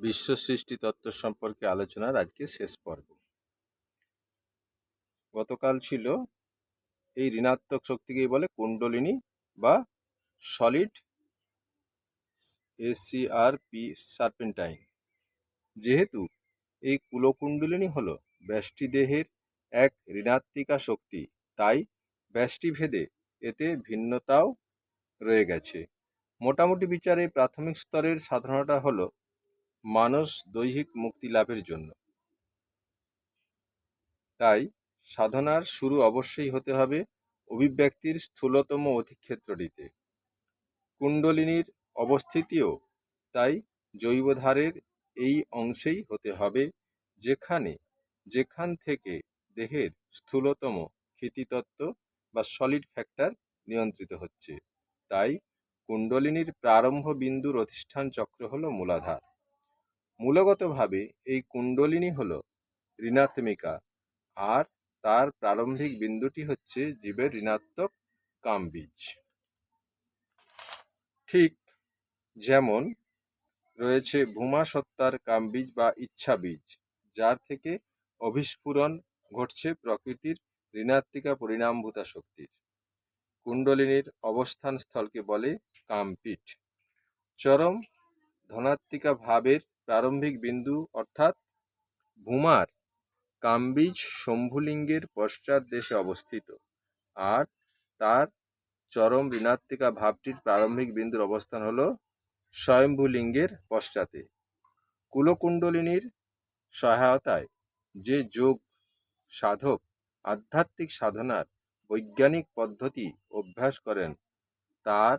বিশ্ব সৃষ্টি তত্ত্ব সম্পর্কে আলোচনার আজকে শেষ পর্ব। গতকাল ছিল এই ঋণাত্মক শক্তিকেই বলে কুণ্ডলিনী বা সলিড এসিআর পি সার্পেন্টাইন। যেহেতু এই কুলকুণ্ডলিনী হল ব্যষ্টি দেহের এক ঋণাত্মিকা শক্তি, তাই ব্যষ্টি ভেদে এতে ভিন্নতাও রয়ে গেছে। মোটামুটি বিচারে প্রাথমিক স্তরের সাধনাটা হলো মানুষ দৈহিক মুক্তি লাভের জন্য। তাই সাধনার শুরু অবশ্যই হতে হবে অভিব্যক্তির স্থূলতম অধিক্ষেত্রটিতে। কুণ্ডলিনীর অবস্থিতিও তাই জৈবধারের এই অংশেই হতে হবে যেখানে, যেখান থেকে দেহের স্থূলতম ক্ষিতিতত্ত্ব বা সলিড ফ্যাক্টর নিয়ন্ত্রিত হচ্ছে। তাই কুণ্ডলিনীর প্রারম্ভ বিন্দুর অধিষ্ঠান চক্র হল মূলাধার। মূলগতভাবে এই কুণ্ডলিনী হলো ঋণাত্মিকা, আর তার প্রারম্ভিক বিন্দুটি হচ্ছে জীবের ঋণাত্মক কামবীজ। ঠিক যেমন রয়েছে ভূমা সত্তার কামবীজ বা ইচ্ছা বীজ যার থেকে অভিস্ফুরণ ঘটছে প্রকৃতির ঋণাত্মিকা পরিণামভূতা শক্তির। কুণ্ডলিনীর অবস্থান স্থলকে বলে কামপীঠ। চরম ধনাত্মিকা ভাবের প্রারম্ভিক বিন্দু অর্থাৎ ভূমার কামবীজ শম্ভুলিঙ্গের পশ্চাৎ দেশে অবস্থিত আর তার চরম ঋণাত্মিকা ভাবটির প্রারম্ভিক বিন্দুর অবস্থান হল স্বয়ম্ভুলিঙ্গের পশ্চাতে। কুলকুণ্ডলিনীর সহায়তায় যে যোগ সাধক আধ্যাত্মিক সাধনার বৈজ্ঞানিক পদ্ধতি অভ্যাস করেন, তার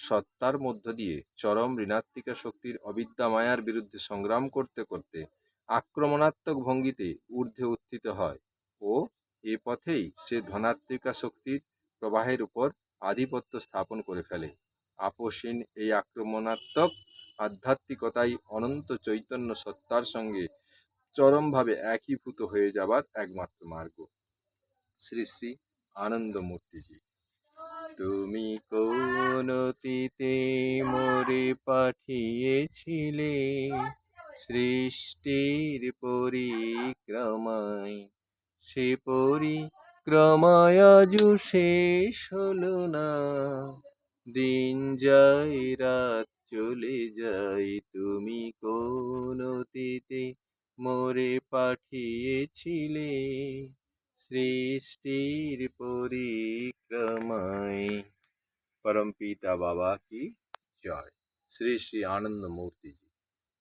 সত্তার মধ্য দিয়ে চরম ঋণাত্মিকা শক্তির অবিদ্যা মায়ার বিরুদ্ধে সংগ্রাম করতে করতে আক্রমণাত্মক ভঙ্গিতে ঊর্ধ্বে উত্থিত হয় ও এ পথেই সে ধনাত্মিকা শক্তির প্রবাহের উপর আধিপত্য স্থাপন করে ফেলে। আপোষহীন এই আক্রমণাত্মক আধ্যাত্মিকতাই অনন্ত চৈতন্য সত্তার সঙ্গে চরমভাবে একীভূত হয়ে যাবার একমাত্র মার্গ। শ্রী শ্রী আনন্দমূর্তিজি। তুমি কোন অতীতে মোরে পাঠিয়েছিলে? সৃষ্টির পরিক্রমায় সে পরিক্রমায় শেষ হলো না। দিন যায়, রাত চলে যায়, তুমি কোন অতীতে মোরে পাঠিয়েছিলে? সৃষ্টির পরিক্রমায় পরম পিতা বাবা কি জয় শ্রী শ্রী আনন্দ মূর্তি জি